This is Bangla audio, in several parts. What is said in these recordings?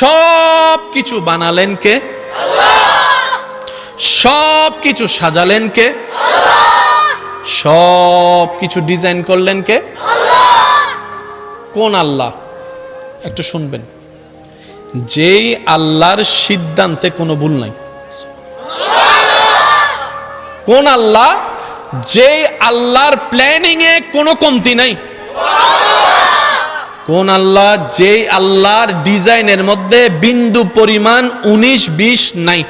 সব কিছু বানালেন কে? সব কিছু সাজালেন কে? সব কিছু ডিজাইন করলেন কে? কোন আল্লাহ? একটু শুনবেন। যেই আল্লাহর সিদ্ধান্তে কোনো ভুল নাই। কোন আল্লাহ? যেই আল্লাহর প্ল্যানিং এ কোনো কমতি নাই। কোন আল্লাহ? যেই আল্লাহর ডিজাইনের মধ্যে বিন্দু পরিমাণ উনিশ, বিশ নাই।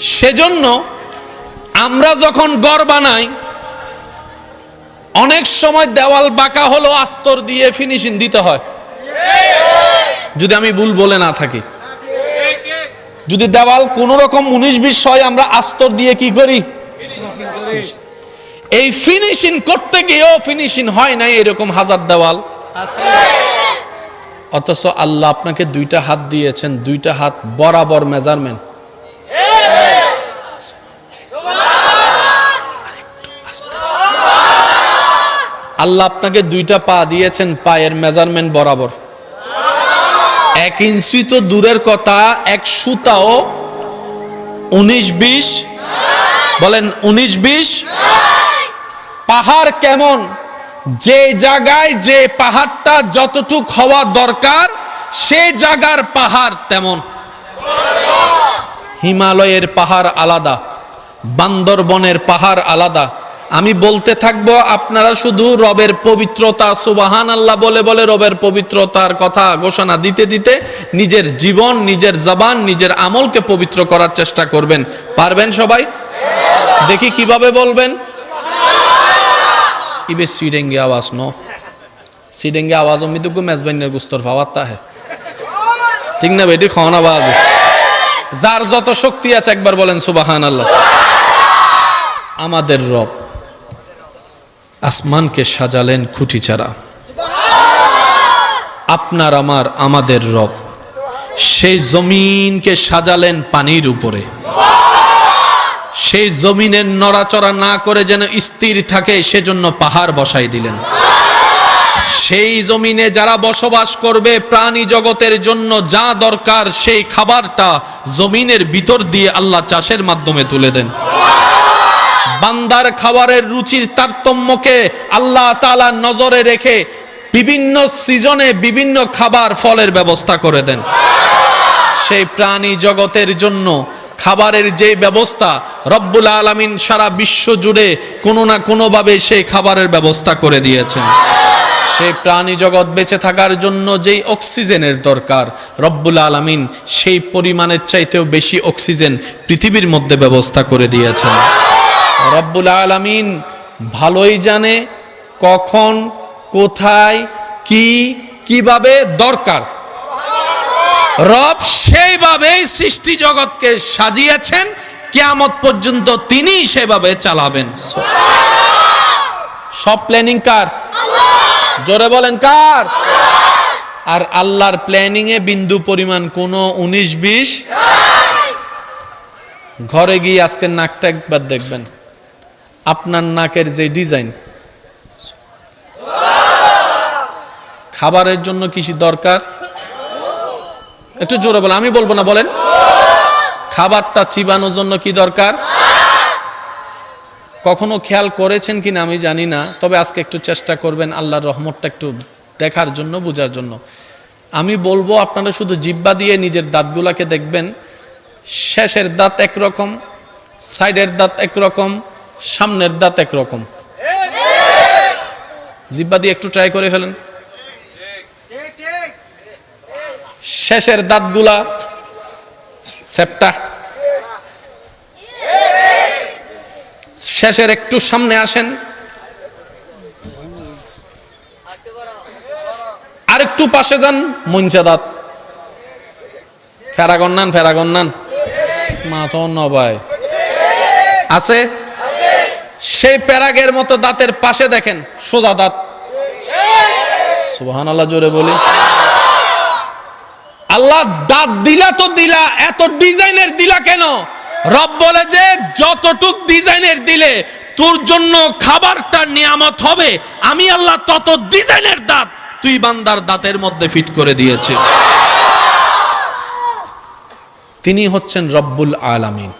সেজন্য আমরা যখন গড় বানাই, অনেক সময় দেওয়াল বাঁকা হলো, আস্তর দিয়ে ফিনিশিং দিতে হয়। যদি আমি ভুল বলে না থাকি। যদি দেওয়াল কোন রকম উনিশ, বিশ হয়, আমরা আস্তর দিয়ে কি করি? এই ফিনিশিং করতে গিয়েও ফিনিশিং হয় নাই এরকম হাজার দেওয়াল। অথচ আল্লাহ আপনাকে দুইটা হাত দিয়েছেন, দুইটা হাত বরাবর মেজারমেন্ট আল্লাহ আপনাকে দুইটা পা দিয়েছেন, পায়ের মেজারমেন্ট বরাবর। এক ইঞ্চি তো দূরের কথা, এক সুতাও উনিশ বিশ। বলেন, উনিশ বিশ? পাহাড় কেমন? যে জায়গায় যে পাহাড়টা যতটুক হওয়া দরকার, সে জায়গার পাহাড় তেমন। হিমালয়ের পাহাড় আলাদা, বান্দরবনের পাহাড় আলাদা। আমি বলতে থাকব, আপনারা শুধু রবের পবিত্রতা সুবাহান আল্লাহ বলে বলে রবের পবিত্রতার কথা ঘোষণা দিতে দিতে নিজের জীবন, নিজের জবান, নিজের আমলকে পবিত্র করার চেষ্টা করবেন। পারবেন সবাই? দেখি কীভাবে বলবেন। ইবে সিডেঙ্গে আওয়াজ ন। সিডেঙ্গে আওয়াজ অমিত মেজবাইনের গুস্তর পাওয়ার হে ঠিক না বেটি খাওয়ান আওয়াজ যার যত শক্তি আছে একবার বলেন সুবাহান আল্লাহ আমাদের রব আসমানকে সাজালেন খুঁটি ছাড়া। আপনার আমার, আমাদের রব। সেই জমিনকে সাজালেন পানির উপরে। সেই জমিনের নড়াচড়া না করে যেন স্থির থাকে, সেজন্য পাহাড় বসাই দিলেন। সেই জমিনে যারা বসবাস করবে, প্রাণী জগতের জন্য যা দরকার, সেই খাবারটা জমিনের ভিতর দিয়ে আল্লাহ চাষের মাধ্যমে তুলে দেন। বান্দার খাবারের রুচির তারতম্যকে আল্লাহ তাআলা নজরে রেখে বিভিন্ন সিজনে বিভিন্ন খাবার ফলের ব্যবস্থা করে দেন। সেই প্রাণী জগতের জন্য খাবারের যে ব্যবস্থা রব্বুল আলামিন সারা বিশ্ব জুড়ে কোনো না কোনোভাবে সেই খাবারের ব্যবস্থা করে দিয়েছেন। সেই প্রাণী জগৎ বেঁচে থাকার জন্য যেই অক্সিজেনের দরকার, রব্বুল আলামিন সেই পরিমাণের চাইতেও বেশি অক্সিজেন পৃথিবীর মধ্যে ব্যবস্থা করে দিয়েছেন। রব্বুল আলামিন ভালোই জানে কখন, কোথায়, কি, কীভাবে দরকার। রব সেইভাবেই সৃষ্টি জগৎকে সাজিয়েছেন। কেয়ামত পর্যন্ত তিনি সেভাবে চালাবেন। সব প্ল্যানিং কার? জোরে বলেন কার? আর আল্লাহর প্ল্যানিং এ বিন্দু পরিমাণ কোনো উনিশ বিশ? ঘরে গিয়ে আজকে নাকটা একবার দেখবেন। আপনার নাকের যে ডিজাইন খাবারের জন্য কিছু দরকার? একটু জোরে বলে আমি বলব না, বলেন। খাবারটা চিবানোর জন্য কি দরকার? কখনো খেয়াল করেছেন কিনা আমি জানি না, তবে আজকে একটু চেষ্টা করবেন আল্লাহর রহমতটা একটু দেখার জন্য, বোঝার জন্য। আমি বলব, আপনারা শুধু জিব্বা দিয়ে নিজের দাঁতগুলাকে দেখবেন, শেষের দাঁত একরকম, সাইডের দাঁত একরকম, সামনের দাঁত একরকম। জিব্বা দিয়ে একটু ট্রাই করে ফেলেন। শেষের দাঁতগুলা সেপটা। শেষের একটু সামনে আসেন। আর একটু পাশে যান মঞ্চা দাঁত। ফেরাগন নান ফেরাগন নান মা তো নবাই আছে? সেই প্যারাগের মতো দাঁতের পাশে দেখেন, সোজা দাঁত। সুবহান আল্লাহ জোরে বলি। আল্লাহ দাঁত দিলা তো দিলা, এত ডিজাইনের দিলা কেন? রব বলে যে, যতটুক ডিজাইনের দিলে তোর জন্য খাবারটা নিয়ামত হবে, আমি আল্লাহ তত ডিজাইনের দাঁত তুই বান্দার দাঁতের মধ্যে ফিট করে দিয়েছে তিনি হচ্ছেন রব্বুল আলামিন।